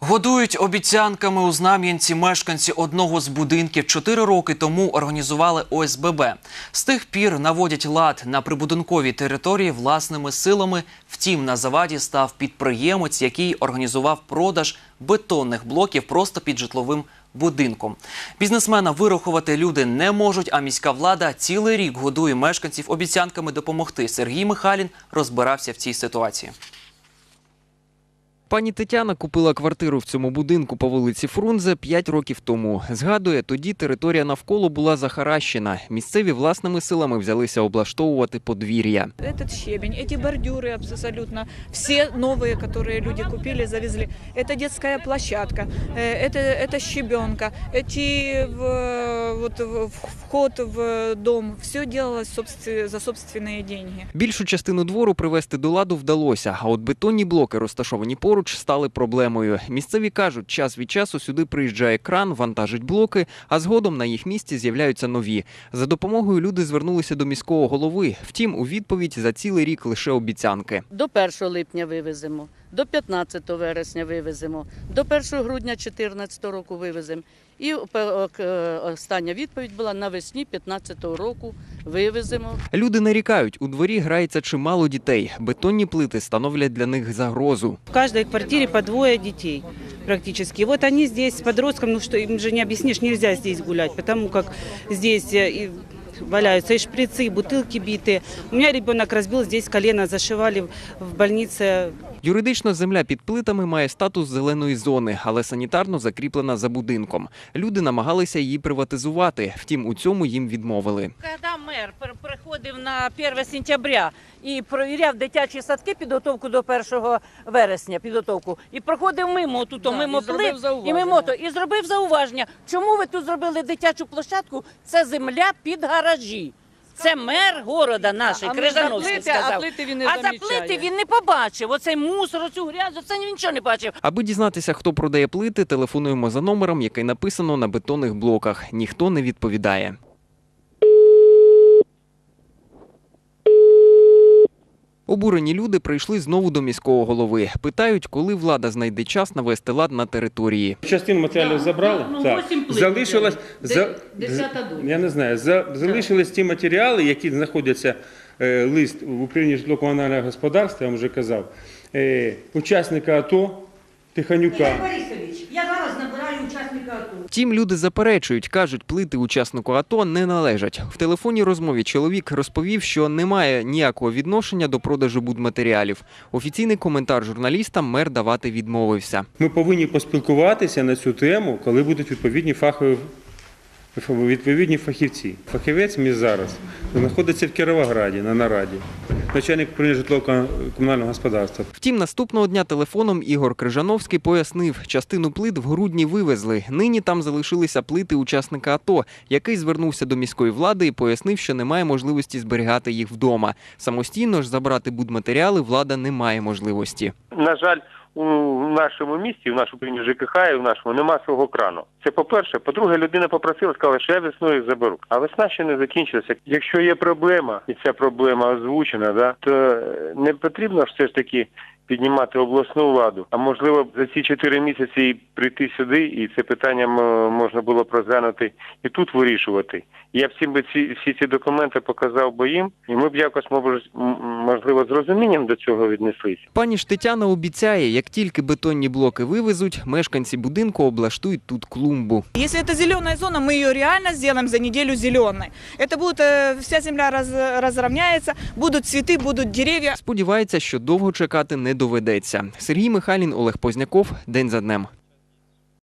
Годують обіцянками у Знам'янці мешканці одного з будинків. Чотири роки тому організували ОСББ. З тих пір наводять лад на прибудинковій території власними силами. Втім, на заваді став підприємець, який організував продаж бетонних блоків просто під житловим будинком. Бізнесмена вирахувати люди не можуть, а міська влада цілий рік годує мешканців обіцянками допомогти. Сергій Михайлін розбирався в цій ситуації. Пані Тетяна купила квартиру в цьому будинку по вулиці Фрунзе 5 років тому. Згадує, тоді територія навколо була захаращена. Місцеві власними силами взялися облаштовувати подвір'я. Этот щебень, эти бордюры абсолютно, все новые, которые люди купили, завезли. Это детская площадка, э, это, это щебенка, эти в- вот, в- вход в дом. Все делалось собстве- за собственные деньги. Більшу частину двору привести до ладу вдалося, а от бетонні блоки, розташовані поруч, стали проблемою. Місцеві кажуть, час від часу сюди приїжджає кран, вантажить блоки, а згодом на їх місці з'являються нові. За допомогою люди звернулися до міського голови. Втім, у відповідь за цілий рік лише обіцянки. До 1 липня вивеземо, до 15 вересня вивеземо, до 1 грудня 2014 року вивеземо. І е, е, остання відповідь була навесні 2015 року вивеземо. Люди нарікають, у дворі грається чимало дітей. Бетонні плити становлять для них загрозу. В каждой квартире по двое детей практически. И вот они здесь с подростком, ну что им же не объяснишь, нельзя здесь гулять, потому как здесь э, и валяются и шприцы, и бутылки битые. У меня ребенок разбил здесь колено, зашивали в- в больнице Юридично земля під плитами має статус зеленої зони, але санітарно закріплена за будинком. Люди намагалися її приватизувати, втім у цьому їм відмовили. Когда мер пер- приходив на 1 сентября і провіряв дитячі садки підготовку до 1 вересня, підготовку, і проходив мимо тут, Да, мимо плит, і мимо то, і зробив зауваження. Чому ви тут зробили дитячу площадку? Це земля під гаражі. Це мер города нашого Крижановський сказав. він а за плити він не побачив. Оцей мусор, оцю грязь, це він нічого не бачив. Аби дізнатися, хто продає плити, телефонуємо за номером, який написано на бетонних блоках. Ніхто не відповідає. Обурені люди прийшли знову до міського голови. Питають, коли влада знайде час навести лад на території. Частину матеріалів забрали. ну, так. Залишилось за, десята я не знаю, за, залишились ті матеріали, які знаходяться е, лист в управлінні житлово-комунального господарства, я вам вже казав, е, учасника АТО Тиханюка. Борисович, я зараз набираю учасника АТО. Втім, люди заперечують, кажуть, плити учаснику АТО не належать. В телефонній розмові чоловік розповів, що немає ніякого відношення до продажу будматеріалів. Офіційний коментар журналістам мер давати відмовився. Ми повинні поспілкуватися на цю тему, коли будуть відповідні фахові відповідні фахівці. Фахівець мій зараз знаходиться в Кіровограді на нараді, начальник управління житлово-комунального господарства. Втім, наступного дня телефоном Ігор Крижановський пояснив, частину плит в грудні вивезли. Нині там залишилися плити учасника АТО, який звернувся до міської влади і пояснив, що немає можливості зберігати їх вдома. Самостійно ж забрати будматеріали влада не має можливості. на жаль, у нашому місті, в нашому ЖКХ і в нашому нема свого крану. Це по-перше. По-друге, людина попросила, сказала, що я весною їх заберу. А весна ще не закінчилася. Якщо є проблема, і ця проблема озвучена, да, то е, не потрібно все ж таки піднімати обласну владу. А можливо, за ці чотири місяці прийти сюди, і це питання можна було б розглянути і тут вирішувати. Я б всім би ці всі ці документи показав би їм, і ми б якось мож- м, можливо з розумінням до цього віднеслися. Пані ж Тетяна обіцяє, як тільки бетонні блоки вивезуть, мешканці будинку облаштують тут клумбу. Если это зеленая зона, мы ее реально сделаем за неделю зеленой. Это будет, э, вся земля раз, разровняется, будут цветы, будут деревья. Сподівається, що довго чекати не доведеться. Сергій Михайлін, Олег Позняков. День за днем.